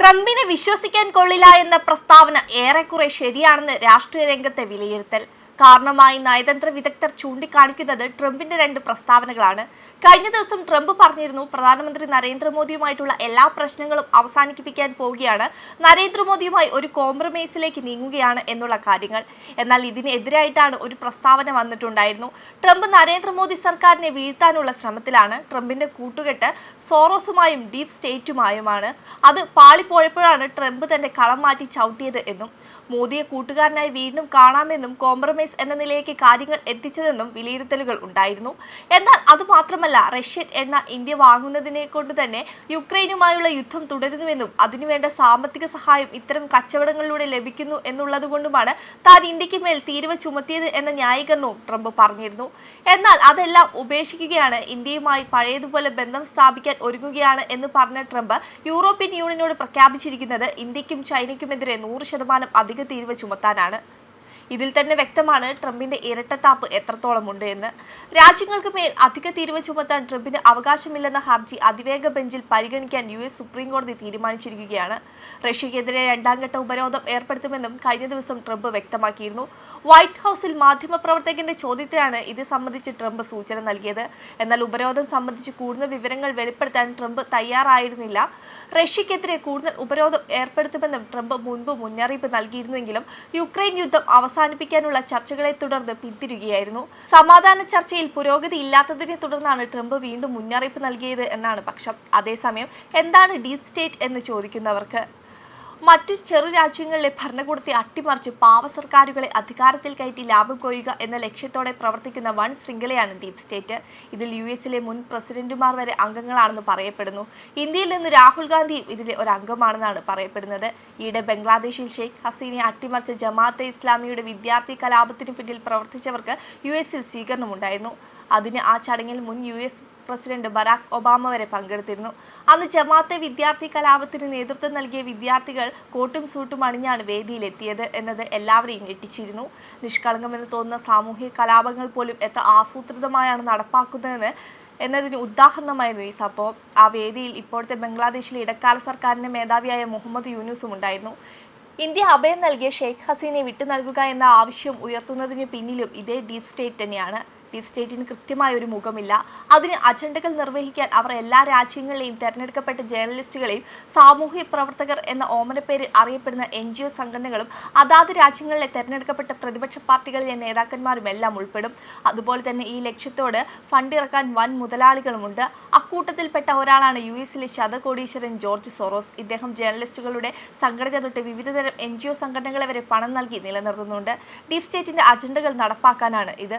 ട്രംപിനെ വിശ്വസിക്കാൻ കൊള്ളില്ല എന്ന പ്രസ്താവന ഏറെക്കുറെ ശരിയാണെന്ന് രാഷ്ട്രീയ രംഗത്തെ വിലയിരുത്തൽ. കാരണമായി നയതന്ത്ര വിദഗ്ധർ ചൂണ്ടിക്കാണിക്കുന്നത് ട്രംപിന്റെ രണ്ട് പ്രസ്താവനകളാണ്. കഴിഞ്ഞ ദിവസം ട്രംപ് പറഞ്ഞിരുന്നു പ്രധാനമന്ത്രി നരേന്ദ്രമോദിയുമായിട്ടുള്ള എല്ലാ പ്രശ്നങ്ങളും അവസാനിപ്പിക്കാൻ പോവുകയാണ്. നരേന്ദ്രമോദിയുമായി ഒരു കോംപ്രമൈസിലേക്ക് നീങ്ങുകയാണ് എന്നുള്ള കാര്യങ്ങൾ. എന്നാൽ ഇതിനെതിരായിട്ടാണ് ഒരു പ്രസ്താവന വന്നിട്ടുണ്ടായിരുന്നു. ട്രംപ് നരേന്ദ്രമോദി സർക്കാരിനെ വീഴ്ത്താനുള്ള ശ്രമത്തിലാണ്. ട്രംപിന്റെ കൂട്ടുകെട്ട് സോറോസുമായും ഡീപ് സ്റ്റേറ്റുമായുമാണ്. അത് പാളിപ്പോയപ്പോഴാണ് ട്രംപ് തന്റെ കളം മാറ്റി ചവിട്ടിയത് എന്നും മോദിയെ കൂട്ടുകാരനായി വീണ്ടും കാണാമെന്നും കോംപ്രമൈസ് എന്ന നിലയിലേക്ക് കാര്യങ്ങൾ എത്തിച്ചതെന്നും വിലയിരുത്തലുകൾ ഉണ്ടായിരുന്നു. എന്നാൽ അതുമാത്രമല്ല റഷ്യൻ എണ്ണ ഇന്ത്യ വാങ്ങുന്നതിനെ കൊണ്ട് തന്നെ യുക്രൈനുമായുള്ള യുദ്ധം തുടരുന്നുവെന്നും അതിനുവേണ്ട സാമ്പത്തിക സഹായം ഇത്തരം കച്ചവടങ്ങളിലൂടെ ലഭിക്കുന്നു എന്നുള്ളത് കൊണ്ടുമാണ് താൻ ഇന്ത്യയ്ക്ക് മേൽ തീരുവ ചുമത്തിയത് എന്ന ന്യായീകരണവും ട്രംപ് പറഞ്ഞിരുന്നു. എന്നാൽ അതെല്ലാം ഉപേക്ഷിക്കുകയാണ് ഇന്ത്യയുമായി പഴയതുപോലെ ബന്ധം സ്ഥാപിക്കാൻ ഒരുങ്ങുകയാണ് എന്ന് പറഞ്ഞ ട്രംപ് യൂറോപ്യൻ യൂണിയനോട് പ്രഖ്യാപിച്ചിരിക്കുന്നത് ഇന്ത്യക്കും ചൈനയ്ക്കുമെതിരെ നൂറ് ശതമാനം അധിക തീരുവ ചുമത്താനാണ്. ഇതിൽ തന്നെ വ്യക്തമാണ് ട്രംപിന്റെ ഇരട്ടത്താപ്പ് എത്രത്തോളം ഉണ്ട് എന്ന്. രാജ്യങ്ങൾക്ക് മേൽ അധിക തീരുവ ചുമത്താൻ ട്രംപിന് അവകാശമില്ലെന്ന ഹർജി അതിവേഗ ബെഞ്ചിൽ പരിഗണിക്കാൻ യു എസ് സുപ്രീം കോടതി തീരുമാനിച്ചിരിക്കുകയാണ്. റഷ്യക്കെതിരെ രണ്ടാം ഘട്ട ഉപരോധം ഏർപ്പെടുത്തുമെന്നും കഴിഞ്ഞ ദിവസം ട്രംപ് വ്യക്തമാക്കിയിരുന്നു. വൈറ്റ് ഹൌസിൽ മാധ്യമപ്രവർത്തകന്റെ ചോദ്യത്തിലാണ് ഇത് സംബന്ധിച്ച് ട്രംപ് സൂചന നൽകിയത്. എന്നാൽ ഉപരോധം സംബന്ധിച്ച് കൂടുതൽ വിവരങ്ങൾ വെളിപ്പെടുത്താൻ ട്രംപ് തയ്യാറായിരുന്നില്ല. റഷ്യക്കെതിരെ കൂടുതൽ ഉപരോധം ഏർപ്പെടുത്തുമെന്നും ട്രംപ് മുൻപ് മുന്നറിയിപ്പ് നൽകിയിരുന്നുവെങ്കിലും യുക്രൈൻ യുദ്ധം അവസാനിപ്പിക്കാനുള്ള ചർച്ചകളെ തുടർന്ന് പിന്തിരിയുകയായിരുന്നു. സമാധാന ചർച്ചയിൽ പുരോഗതി ഇല്ലാത്തതിനെ തുടർന്നാണ് ട്രംപ് വീണ്ടും മുന്നറിയിപ്പ് നൽകിയത് എന്നാണ് പക്ഷം. അതേസമയം എന്താണ് ഡീപ് സ്റ്റേറ്റ് എന്ന് ചോദിക്കുന്നവർക്ക്? മറ്റു ചെറു രാജ്യങ്ങളിലെ ഭരണകൂടത്തെ അട്ടിമറിച്ച് പാവ സർക്കാരുകളെ അധികാരത്തിൽ കയറ്റി ലാഭം കൊയ്യുക എന്ന ലക്ഷ്യത്തോടെ പ്രവർത്തിക്കുന്ന വൺ ശൃംഖലയാണ് ഡീപ് സ്റ്റേറ്റ്. ഇതിൽ യു എസിലെ മുൻ പ്രസിഡന്റുമാർ വരെ അംഗങ്ങളാണെന്ന് പറയപ്പെടുന്നു. ഇന്ത്യയിൽ നിന്ന് രാഹുൽ ഗാന്ധിയും ഇതിലെ ഒരു അംഗമാണെന്നാണ് പറയപ്പെടുന്നത്. ഈയിടെ ബംഗ്ലാദേശിൽ ഷെയ്ഖ് ഹസീനെ അട്ടിമറിച്ച ജമാഅത്തെ ഇസ്ലാമിയുടെ വിദ്യാർത്ഥി കലാപത്തിന് പിന്നിൽ പ്രവർത്തിച്ചവർക്ക് യു എസിൽ സ്വീകരണമുണ്ടായിരുന്നു. അതിന് ആ ചടങ്ങിൽ മുൻ U S president Barack Obama വരെ പങ്കെടുത്തിരുന്നു. അന്ന് ജമാഅത്തെ വിദ്യാർത്ഥി കലാപത്തിന് നേതൃത്വം നൽകിയ വിദ്യാർത്ഥികൾ കോട്ടും സൂട്ടും അണിഞ്ഞാണ് വേദിയിലെത്തിയത് എന്നത് എല്ലാവരെയും ഞെട്ടിച്ചിരുന്നു. നിഷ്കളങ്കമെന്ന് തോന്നുന്ന സാമൂഹിക കലാപങ്ങൾ പോലും എത്ര ആസൂത്രിതമായാണ് നടപ്പാക്കുന്നതെന്ന് എന്നതിന് ഉദാഹരണമായിരുന്നു ഈ സംഭവം. ആ വേദിയിൽ ഇപ്പോഴത്തെ ബംഗ്ലാദേശിലെ ഇടക്കാല സർക്കാരിന്റെ മേധാവിയായ മുഹമ്മദ് യൂനുസും ഉണ്ടായിരുന്നു. ഇന്ത്യ അഭയം നൽകിയ ഷെയ്ഖ് ഹസീനെ വിട്ടു നൽകുക എന്ന ആവശ്യം ഉയർത്തുന്നതിന് പിന്നിലും ഇതേ ഡീപ് സ്റ്റേറ്റ് തന്നെയാണ്. ഡീപ് സ്റ്റേറ്റിന് കൃത്യമായ ഒരു മുഖമില്ല. അതിന് അജണ്ടകൾ നിർവഹിക്കാൻ അവർ എല്ലാ രാജ്യങ്ങളിലെയും തെരഞ്ഞെടുക്കപ്പെട്ട ജേർണലിസ്റ്റുകളെയും സാമൂഹ്യ പ്രവർത്തകർ എന്ന ഓമനപ്പേരിൽ അറിയപ്പെടുന്ന എൻ ജി ഒ സംഘടനകളും അതാത് രാജ്യങ്ങളിലെ തെരഞ്ഞെടുക്കപ്പെട്ട പ്രതിപക്ഷ പാർട്ടികളിലെ നേതാക്കന്മാരും എല്ലാം ഉൾപ്പെടും. അതുപോലെ തന്നെ ഈ ലക്ഷ്യത്തോട് ഫണ്ട് ഇറക്കാൻ വൻ മുതലാളികളുമുണ്ട്. അക്കൂട്ടത്തിൽപ്പെട്ട ഒരാളാണ് യു എസിലെ ശതകോടീശ്വരൻ ജോർജ് സോറോസ്. ഇദ്ദേഹം ജേർണലിസ്റ്റുകളുടെ സംഘടന തൊട്ട് വിവിധതരം എൻ ജി ഒ സംഘടനകളെ വരെ പണം നൽകി നിലനിർത്തുന്നുണ്ട്. ഡീപ് സ്റ്റേറ്റിന്റെ അജണ്ടകൾ നടപ്പാക്കാനാണ് ഇത്.